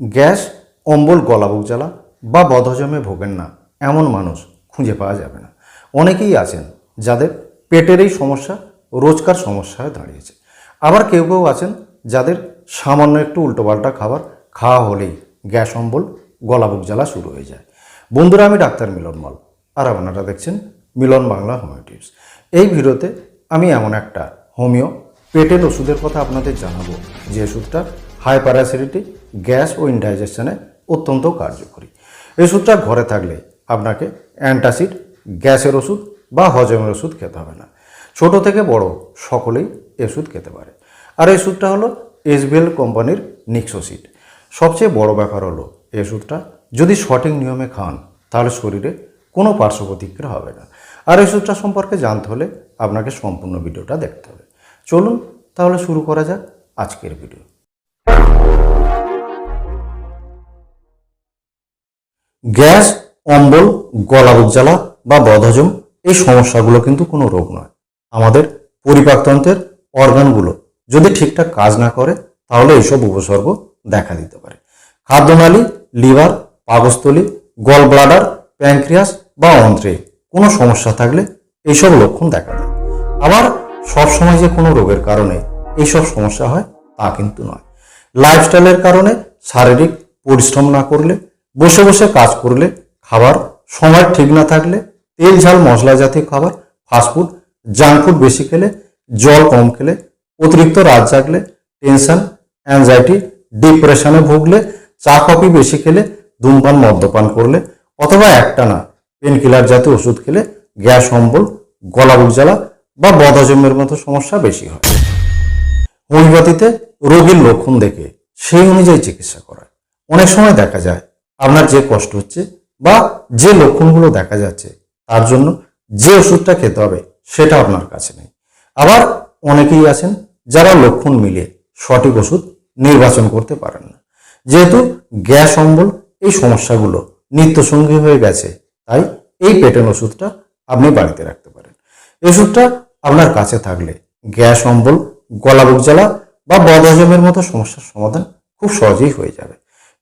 Gas, অম্বল গলাবুক জ্বালা বা বদহজমে ভোগেন না। এমন মানুষ খুঁজে পাওয়া যাবে না। অনেকেই আছেন যাদের পেটের এই সমস্যা রোজকার সমস্যা হয়ে দাঁড়িয়েছে। আবার কেউ কেউ আছেন যাদের সামান্য একটু উল্টোপাল্টা খাবার খাওয়া হলেই গ্যাস, অম্বল গলাবুক জ্বালা শুরু হয়ে যায়। বন্ধুরা, আমি ডাক্তার মিলন মল আর আপনারা দেখছেন মিলন বাংলা হোমিও টিপস এই ভিডিওতে আমি এমন একটা হোমিও, পেটের ওষুধের কথা আপনাদের জানাব যে ওষুধটা হাইপার অ্যাসিডিটি গ্যাস ও ইনডাইজেশনে অত্যন্ত কার্যকরী। এই ওষুধটা ঘরে থাকলে আপনাকে অ্যান্টাসিড, গ্যাসের ওষুধ বা হজমের ওষুধ খেতে হবে না। ছোট থেকে বড় সকলেই ওষুধ খেতে পারে। আর এই ওষুধটা হলো এসবিএল কোম্পানির নিক্সোসিড। সবচেয়ে বড় ব্যাপার হলো এই ওষুধটা যদি সঠিক নিয়মে খান, তাহলে শরীরে কোনো পার্শ্ব প্রতিক্রিয়া হবে না। আর এই ওষুধটা সম্পর্কে জানতে হলে আপনাকে সম্পূর্ণ ভিডিওটা দেখতে হবে। চলুন তাহলে শুরু করা যাক আজকের ভিডিও। গ্যাস, অম্বল গলা জ্বালা বা বদহজম, এই সমস্যাগুলো কিন্তু কোনো রোগ নয়। আমাদের পরিপাকতন্ত্রের অর্গানগুলো যদি ঠিকঠাক কাজ না করে, তাহলে এইসব উপসর্গ দেখা দিতে পারে। খাদ্যনালী, লিভার, পাকস্থলী গল ব্লাডার প্যাঙ্ক্রিয়াস বা অন্ত্রে কোনো সমস্যা থাকলে এইসব লক্ষণ দেখা দেয়। আবার সবসময় যে কোনো রোগের কারণে এইসব সমস্যা হয়, তা কিন্তু নয়। লাইফস্টাইলের কারণে শারীরিক পরিশ্রম না করলে বসে বসে কাজ করলে খাবার, সময় ঠিক না থাকলে তেল, ঝাল, মশলা জাতীয় খাবার ফাস্টফুড জাঙ্ক ফুড বেশি খেলে, জল কম খেলে, অতিরিক্ত রাত জাগলে টেনশন অ্যাংজাইটি ডিপ্রেশনে ভুগলে, চা কফি বেশি খেলে, ধূমপান, মদ্যপান করলে, অথবা একটা একটানা পেনকিলার জাতীয় ওষুধ খেলে গ্যাস, অম্বল, গলা জ্বালা বা বদহজমের মতো সমস্যা বেশি হয়। হোমিওপ্যাথিতে রোগীর লক্ষণ দেখে সেই অনুযায়ী চিকিৎসা করায়। অনেক সময় দেখা যায় আপনার যে কষ্ট হচ্ছে বা যে লক্ষণগুলো দেখা যাচ্ছে, তার জন্য যে ওষুধটা খেতে হবে সেটা আপনার কাছে নেই। আবার অনেকেই আছেন যারা লক্ষণ মিলিয়ে সঠিক ওষুধ নির্বাচন করতে পারেন না। যেহেতু গ্যাস অম্বল এই সমস্যাগুলো নিত্যসঙ্গী হয়ে গেছে, তাই এই পেটেন ওষুধটা আপনি বাড়িতে রাখতে পারেন। এই ওষুধটা আপনার কাছে থাকলে গ্যাস অম্বল, গলা বুক জ্বালা বা বদহজমের মতো সমস্যার সমাধান খুব সহজেই হয়ে যাবে।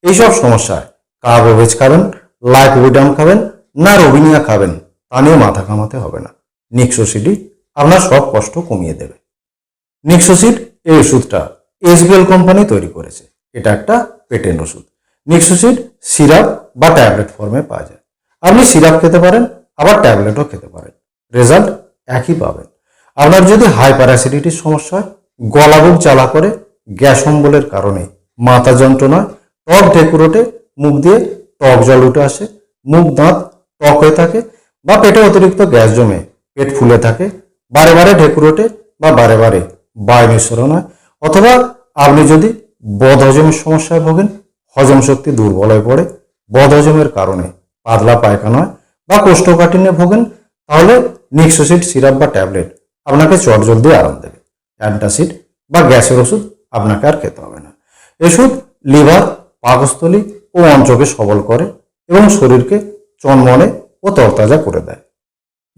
এইসব সমস্যায় কার্বোভেজ খাবেন লাইকোভিডাম খাবেন না রবিনিয়া খাবেন। তা নিয়ে মাথা কামাতে হবে না। নিক্সোসিডি আপনার সব কষ্ট কমিয়ে দেবে। নিক্সোসিড এই ওষুধটা এসবিএল কোম্পানি তৈরি করেছে। এটা একটা পেটেন্ট ওষুধ। নিক্সোসিড সিরাপ বা ট্যাবলেট ফর্মে পাওয়া যায়। আপনি সিরাপ খেতে পারেন, আবার ট্যাবলেটও খেতে পারেন। রেজাল্ট একই পাবেন। আপনার যদি হাইপার অ্যাসিডিটির সমস্যা হয় গলা বুক জ্বালা করে, গ্যাস অম্বলের কারণে, মাথা যন্ত্রণা টক ঢেকুরোটে মুখ দিয়ে টক জল উঠে আসে। মুখ দাঁত টক হয়ে থাকে বা পেটে অতিরিক্ত গ্যাস জমে, পেট ফুলে থাকে, বারে বারে ঢেকুরোটে বা বারে বারে বায়ু নিঃসরণ হয়। অথবা আপনি যদি বদহজমের সমস্যায় ভোগেন, হজম শক্তি দুর্বল হয়ে পড়ে বদহজমের কারণে পাতলা পায়খানা হয় বা কোষ্ঠকাঠিন্যে ভোগেন, তাহলে নিক্সোসিড সিরাপ বা ট্যাবলেট আপনাকে চট জলদি আরাম দেবে। অ্যান্টাসিড বা গ্যাসের ওষুধ আপনাকে আর খেতে হবে না। ওষুধ লিভার, পাকস্থলী ও অঞ্চকে সবল করে এবং শরীরকে চনমনে ও তরতাজা করে দেয়।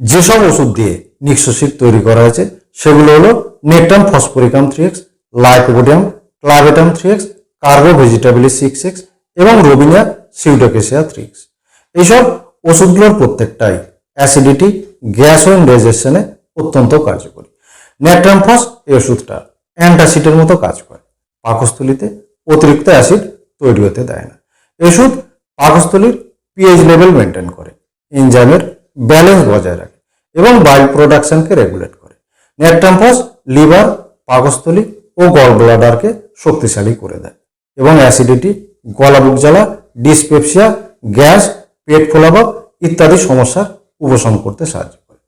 যেসব ওষুধ দিয়ে নিক্সোসিড তৈরি করা হয়েছে, সেগুলো হলো natrum phosphoricum three X lycopodium clavatum three X carbo vegetabilis six X এবং রবিনিয়া সিউডোকেসিয়া থ্রি এক্স। এইসব ওষুধগুলোর প্রত্যেকটাই অ্যাসিডিটি, গ্যাস ও ইনডাইজেশনে অত্যন্ত কার্যকরী। ন্যাট্রামফস এই ওষুধটা অ্যান্টাসিডের মতো কাজ করে। পাকস্থলিতে অতিরিক্ত অ্যাসিড তৈরি হতে দেয় না। এই ওষুধ পাকস্থলীর পিএইচ লেভেল মেনটেন করে এনজাইমের ব্যালেন্স বজায় রাখে এবং বাইল প্রোডাকশনকে রেগুলেট করে। ন্যাট্রামফস লিভার পাকস্থলী ও গল ব্লাডারকে শক্তিশালী করে দেয় এবং অ্যাসিডিটি গলা বুক জ্বালা ডিসপেপসিয়া গ্যাস পেট ফোলাভাব ইত্যাদি সমস্যার উপশম করতে সাহায্য করে।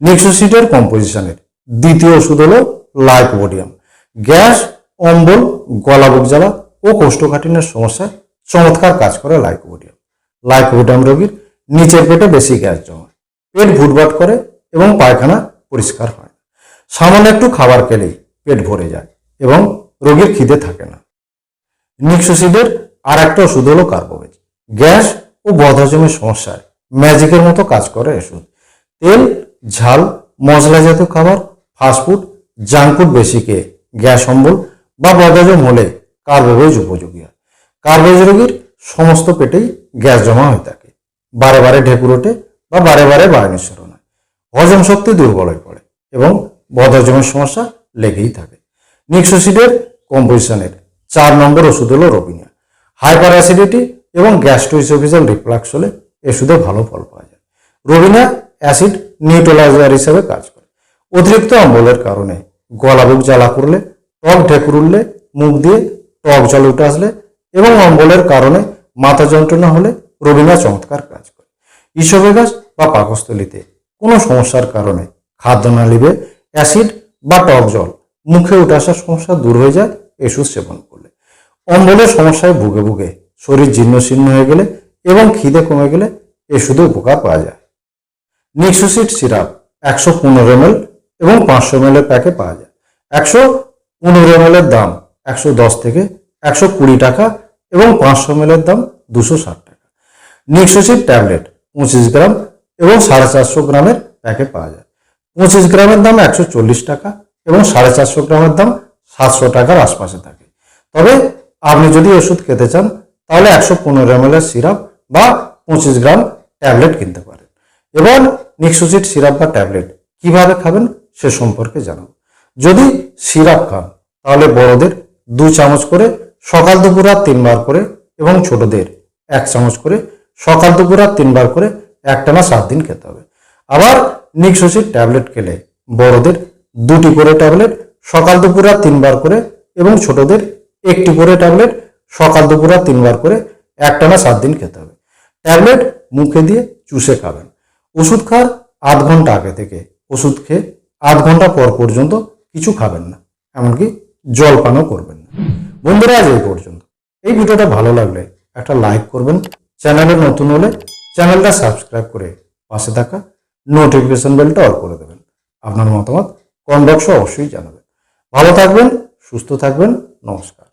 নিক্সোসিডের কম্পোজিশনের দ্বিতীয় ওষুধ হলো লাইকোবোডিয়াম গ্যাস অম্বল গলা বুক জ্বালা ও কোষ্ঠকাঠিন্যের সমস্যায় চমৎকার কাজ করে লাইকোবোডিয়াম। লাইকোবোডিয়াম রোগীর নিচের পেটে বেশি গ্যাস জমা। পেট ভুটভাট করে এবং পায়খানা পরিষ্কার হয়। সামান্য একটু খাবার খেলেই পেট ভরে যায় এবং রোগীর খিদে থাকে না। নিক্সোসিডের আর একটা ওষুধ হলো কার্বোভেজ গ্যাস ও বদহজমের সমস্যায় ম্যাজিকের মতো কাজ করে ওষুধ। তেল, ঝাল মশলা জাতীয় খাবার ফাস্টফুড জাঙ্ক ফুড বেশি খেয়ে গ্যাস অম্বল বা বদহজম হলে কার্বোভেজ উপযোগী হয়। কার্বেজ রোগীর সমস্ত পেটেই গ্যাস জমা হয়ে থাকে। বারে বারে ঢেকুর ওঠে বা বারে বারে বায়ুনিঃসরণ হয়। হজম শক্তি দুর্বল হয়ে পড়ে এবং বদহজমের সমস্যা লেগেই থাকে। নিক্সোসিডের কম্পোজিশনের চার নম্বর ওষুধ হলো রবিনিয়া হাইপার অ্যাসিডিটি এবং গ্যাস্ট্রোইসোফিজাল রিফ্লাক্স হলে ওষুধে ভালো ফল পাওয়া যায়। রবিনা অ্যাসিড নিউট্রালাইজার হিসেবে কাজ করে। অতিরিক্ত অম্বলের কারণে গলা বুক জ্বালা করলে, টক ঢেকুর উঠলে, মুখ দিয়ে টক জল উঠে আসলে এবং অম্বলের কারণে মাথা যন্ত্রণা হলে রবিনা চমৎকার কাজ করে। ইসোভেগাস বা পাকস্থলিতে কোনো সমস্যার কারণে খাদ্যনালীতে অ্যাসিড বা টক জল মুখে উঠে আসার সমস্যা দূর হয়ে যায় ওষুধ সেবন করলে। অম্বলের সমস্যায় ভুগে ভুগে শরীর জীর্ণ শীর্ণ হয়ে গেলে এবং খিদে কমে গেলে ওষুধে উপকার পাওয়া যায়। নিক্সোসিড সিরাপ একশো পনেরো এম এবং পাঁচশো এম প্যাকে পাওয়া যায়। একশো পনেরো এম দাম একশো দশ থেকে একশো কুড়ি টাকা এবং পাঁচশো এর দাম দুশো ষাট টাকা। নিক্সোসিড ট্যাবলেট পঁচিশ গ্রাম এবং সাড়ে চারশো গ্রামের প্যাকে পাওয়া যায়। পঁচিশ গ্রামের দাম একশো চল্লিশ টাকা এবং সাড়ে চারশো গ্রামের দাম সাতশো টাকার আশপাশে থাকে। তবে আপনি যদি ওষুধ খেতে চান, তাহলে একশো পনেরো এম এর সিরাপ বা পঁচিশ গ্রাম ট্যাবলেট কিনতে পারেন। এবার নিক্সোসিড সিরাপ বা ট্যাবলেট কীভাবে খাবেন সে সম্পর্কে জানাব। যদি সিরাপ খান, তাহলে বড়দের দু চামচ করে সকাল দুপুর রাত তিনবার করে এবং ছোটদের এক চামচ করে সকাল দুপুর রাত তিনবার করে একটানা সাত দিন খেতে হবে। আবার নিক্সোসিড ট্যাবলেট খেলে বড়দের দুটি করে ট্যাবলেট সকাল দুপুর রাত তিনবার করে এবং ছোটদের একটি করে ট্যাবলেট সকাল দুপুর রাত তিনবার করে একটানা সাত দিন খেতে হবে। ট্যাবলেট মুখে দিয়ে চুষে খাবেন। ওষুধ খাওয়ার আধ ঘণ্টা আগে থেকে ওষুধ খেয়ে আধ ঘণ্টা পর পর্যন্ত কিছু খাবেন না, এমনকি জল পানও করবেন না। বন্ধুরা, আজ এই পর্যন্ত। এই ভিডিওটা ভালো লাগলে একটা লাইক করবেন, চ্যানেলে নতুন হলে চ্যানেলটা সাবস্ক্রাইব করে পাশে থাকা নোটিফিকেশন বেলটা অল করে দেবেন। আপনার মতামত কমেন্ট বক্সে অবশ্যই জানাবেন। ভালো থাকবেন, সুস্থ থাকবেন, নমস্কার।